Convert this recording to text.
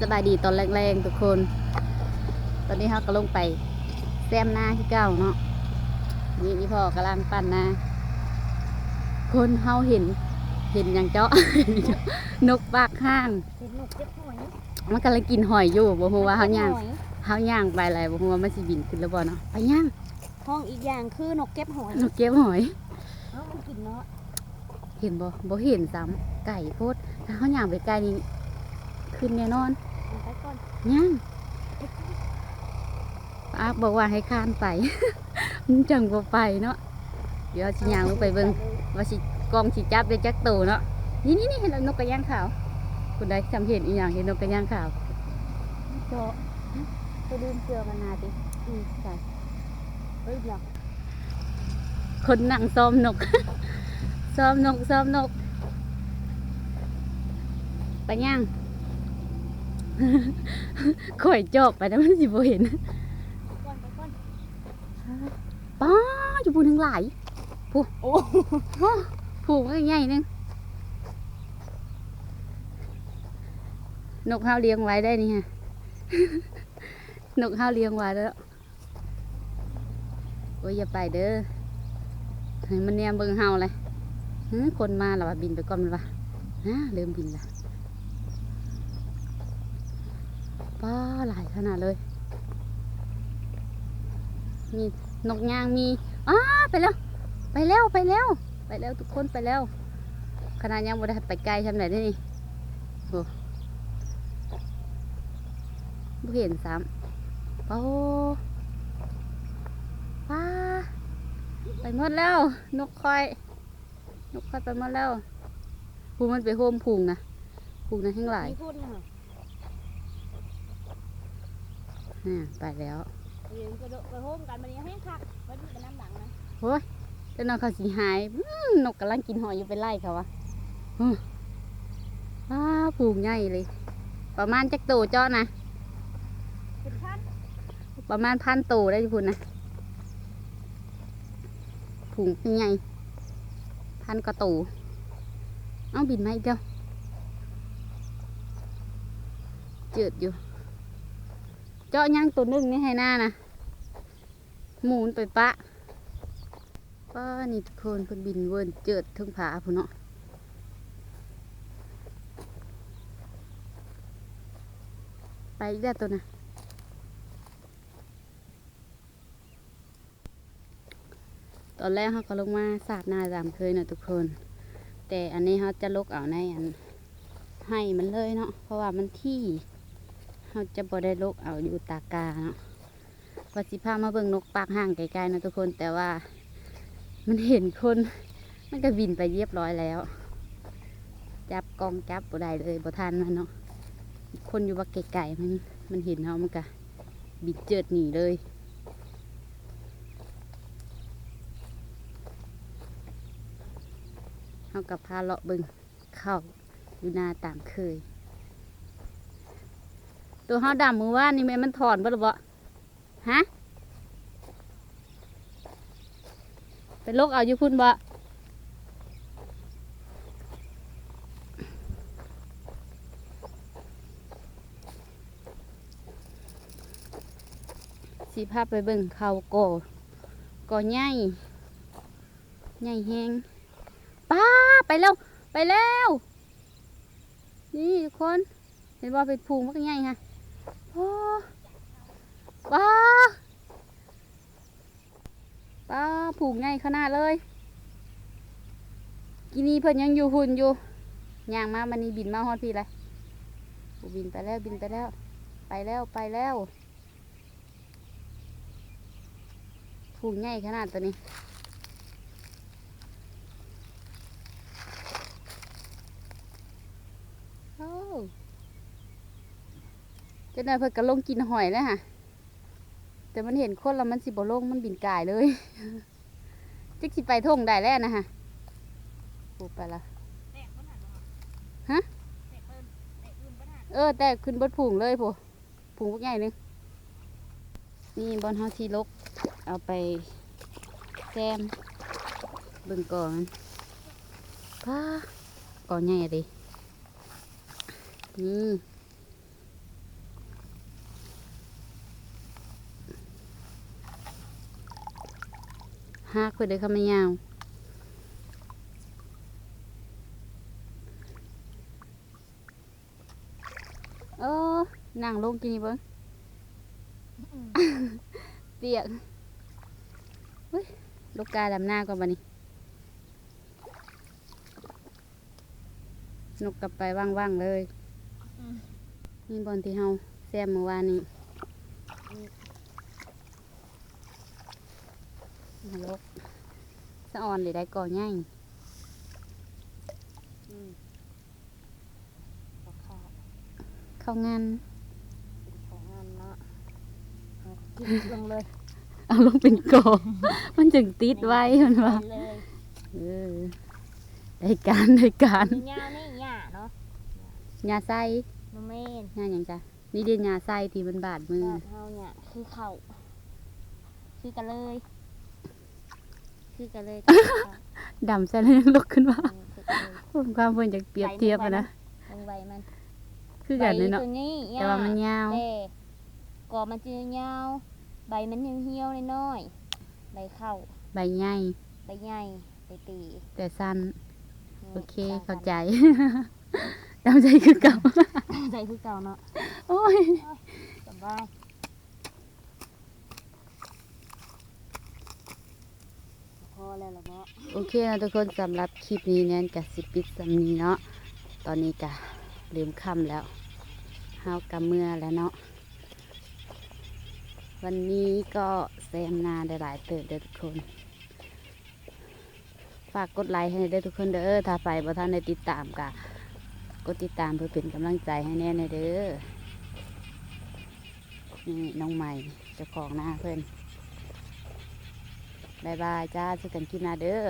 สบายดีตอนแรกๆทุกคน ตอนนี้เขาก็ลงไปแซมหน้าที่เก่าเนาะนี่นี่พ่อกำลังปั้นหน้าคนเฮาเห็น เห็นอย่างเจาะ นกปากข้างเห็นนกเจ็บหอยมันกำลังกินหอยอยู่บ่ฮู้ว่าเฮาย่างหอยเฮาย่างไปอะไรบ่ฮู้ว่ามันสิบินขึ้นแล้วบ่เนาะไปย่างห้องอีกอย่างคือนกเก็บหอยนกเก็บหอยเอ้ามันกินเนาะเห็นบ่บ่เห็นซ้ำไก่โพดถ้าเฮาย่างไปไกลนี่ขึ้นแน่นอนมัน ไปก่อนย่างอาบอกว่าให้ข้ามไป มันจังบ่ไปเนาะเดี๋ยวสิย่างลงไปเบิ่งว่าสิกองสิจับได้จักโตเนาะนี่นี่นี่เห็นนกกระย่างขาวคุณได้จำเห็นอีหยังเห็นนกกระย่างขาวโจไปดื่มเกลือมานาติอืมใช่เฮ้ยเดี๋ยวคนนั่งซ้อมนก ซ้อมนกซ้อมนกไปย่าง ข่อยจอบไปแล้วมันสิบ่เห็นไปก่อนไปก่อนป้าอยู่บนทั้งหลายโอ้ผูกไว้ใหญ่ๆนึงนกเฮาเลี้ยงไว้ได้นี่ฮะนกเฮาเลี้ยงไว้แล้วโอ้ยอย่าไปเด้อให้มันแนมเบิ่งเฮาเลยหึคนมาแล้วว่าบินไปก่อนมันวะฮะเริ่มบินละ ป้าหลายขนาดเลย มีนกยางมีอ้าไปแล้ว ไปแล้วไปแล้ว ไปแล้วทุกคนไปแล้ว ขนาดยังบ่ได้ไปไกลทำไหนได้นี่โอ้บ่เห็นซ้ำโอ้ป้าไปหมดแล้ว นกคอย นกคอยไปหมดแล้วพูมันไปโฮมพุงนะพุงนะแห้งหลาย มีพูด นะอ่าไปแล้วเดี๋ยวจะไปโฮมกันมันยังให้คักไว้ดูเป็นน้ำหลังนะโอ้ยแล้วนกเขาสีหายอื้อนกกำลังกินหอยอยู่ไปไล่เขาวะอื้อว้าผูงใหญ่เลย ประมาณจักโตเจ้านะเป็นพันประมาณพันโตได้ทุกคนนะผูงเป็นไงพันกว่าโตเอาบินมาอีกเดียวเจิดอยู่ เจาะย่างตัวนึงนี่ให้หน้านะหมูนไปปะป้านี่ทุกคนเพิ่นบินเวินเจิดทึงผาพุ่นเนาะไปอีกแล้วตัวน่ะตอนแรกเขาก็ลงมาสาดนาตามเคยเนะทุกคน แต่อันนี้เขาจะลกเอาในอันให้มันเลยเนาะเพราะว่ามันที่ เขาจะบ่ได้ลกเอาอยู่ตากาเนาะว่าสิพามาเบิ่งนกปากห่างไกลๆนะทุกคนแต่ว่ามันเห็นคนมันก็บินไปเรียบร้อยแล้ว จับกองจับบ่ได้เลยบ่ทันมันเนาะคนอยู่ว่าไกลๆมันมันเห็นเขามันก็บินเจิดหนีเลยเขากับพาเลาะเบิงเข้าอยู่นาตามเคย ตัวเขาดำมือว่านี่แม่มันถอนบ่หรือบ่ฮะเป็นโรคเอาอยู่พุ่นบ่สีภาพไปเบิ่งเขาโกก่อใหญ่ใหญ่แห้งป้าไปแล้ว ไปแล้ว นี่ทุกคน เห็นว่าเป็นพุงมันก็ใหญ่ฮะ ป้าป้าพุงใหญ่ขนาดเลย กินีเพิ่นยังอยู่หุ่นอยู่ย่างมามันนี่บินมาฮอดพี่เลยบินไปแล้วบินไปแล้ว ไปแล้วไปแล้วพุงใหญ่ขนาดตัวนี้โอ้ จ้านายเพิ่นก็ลงกินหอยแล้วฮะแต่มันเห็นคนแล้วมันสิบ่ลงมันบินกายเลยจิกสิไปท่งได้แล้วนะฮะปูไปละแตกปัญหาฮะแตกเปิ้นแตกอื่นปัญหาเออ แต่ขึ้นบดผุงเลยปูผุงพวกใหญ่หนึงนี่บอลเฮาที่ลก เอาไปแซมเบิ่งก่อนป้าก่อนใหญ่เลยนี่ หักเพื่อได้เข้ามายาวโอ้นั่งลงกินเบิ้งเปียกเฮ้ยลูกกาดำหน้าก่อนบันนี้นกกลับไปว่างๆเลยนี่บอลที่เฮาแซมเมื่อวานนี้มาลกะออนเลยได้ก่อใหญ่อืมขอข้าวเข้างานเป็นของงานเนาะเอากินลงเลยเอาลงเป็นก่อมันจึงติดไว้มันว่าไปเลยเออได้การได้การมีหญ้านี่หญ้าเนาะยาไส้มะเมนยาอย่างจ้ะนี่เดียนยาไส้ที่มันบาดมือบ้านเฮาเนี่ยคือเข่าคือกันเลย คือกันเลยดำใส่แล้วยังลุกขึ้นมาอืมคือกันเลยผมความเพิ่นจะเปรียบเทียบอะนะลงใบมันคือกันเลยเนาะใบตัวนี้แต่ว่ามันยาวแต่ก่อมันจะยาวใบมันเหี่ยวๆน้อยๆใบเข้าใบใหญ่ใบใหญ่ใบตีแต่สั้นนี่โอเคต่เข้างกันใจดำใจคือเก่าใจคือเก่าเนาะโอ้ยสบายพอแล้วเหรอเนาะ โอเคนะทุกคนสำหรับคลิปนี้เนี่ยกะสิปิดสำนีเนาะตอนนี้กะลืมค่ำแล้วเฮากำเมื่อแล้วเนาะวันนี้ก็แซมนาได้หลายเติบเด้อทุกคน ฝากกดไลค์ให้ได้ทุกคนเด้อถ้าไปบ่ท่านได้ติดตามกะกดติดตามเพื่อเป็นกำลังใจให้แน่ในเด้อนี่น้องใหม่เจ้าของหน้าเพื่อน บายบายจ้าเจอกันกินนาเด้อ